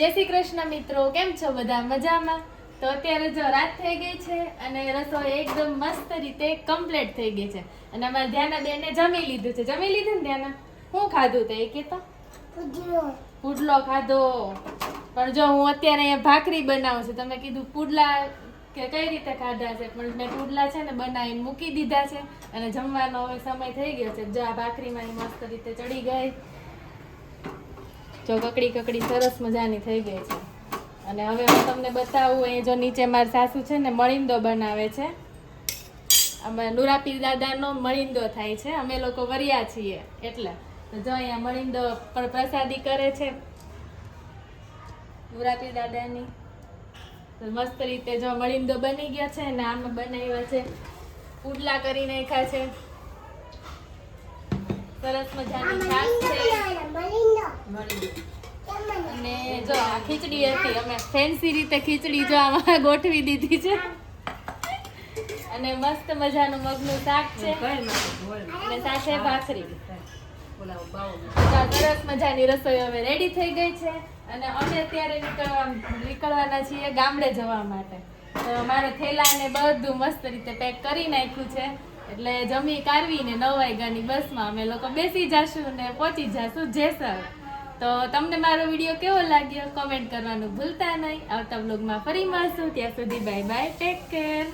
જય શ્રી કૃષ્ણ મિત્રો કેમ છો બધા? મજામાં? તો અત્યારે જો રાત થઈ ગઈ છે અને રસોઈ એકદમ મસ્ત રીતે કમ્પ્લીટ થઈ ગઈ છે. અને અમારે ધ્યાના બેને જમી લીધું છે. જમી લીધું ને ધ્યાના? શું ખાધું તે એ તો પુડલો ખાધો. પણ જો હું અત્યારે અહીંયા ભાખરી બનાવું છું તમે કીધું પુડલા કે કઈ રીતે ખાધા છે? પણ મેં પુડલા છે ને બનાવીને મૂકી દીધા છે અને જમવાનો હવે સમય થઈ ગયો છે. જો આ ભાખરીમાં મસ્ત રીતે ચડી ગઈ. જો કકડી કકડી સરસ મજાની થઈ ગઈ છે. અને હવે હું તમને બતાવું એ જો નીચે મારા સાસુ છે ને મળિંદો બનાવે છે. અમે નુરાપી દાદાનો મળિંદો થાય છે. અમે લોકો વરિયા છીએ એટલે. જો અહીંયા મળિંદો પણ પ્રસાદી કરે છે. નુરાપી દાદાની. મસ્ત રીતે જો મળિંદો બની ગયા છે ને આમ બનાવ્યા છે. પુડલા કરી નાખ્યા છે. સરસ મજાની છાશ છે અને જો આ ખીચડી હતી અમે ફેન્સી રીતે ખીચડી જો આમાં ગોઠવી દીધી છે. અને મસ્ત મજાનું મગનું શાક છે. અને સાથે ભાખરી. સરસ મજાની રસોઈ હવે રેડી થઈ ગઈ છે. અને અમે અત્યારે નીકળવા નીકળવાના છીએ ગામડે જવા માટે. તો મારે થેલા ને બધું મસ્ત રીતે પેક કરી નાખ્યું છે. એટલે જમી કાઢવીને નવ વાગ્યાની બસમાં અમે લોકો બેસી જશું ને પહોંચી જશું જેસર તો તમને મારો વીડિયો કેવો લાગ્યો? કોમેન્ટ કરવાનું ભૂલતા નહીં. આવતા બ્લોગમાં ફરી મળશું. ત્યાં સુધી બાય બાય ટેક કેર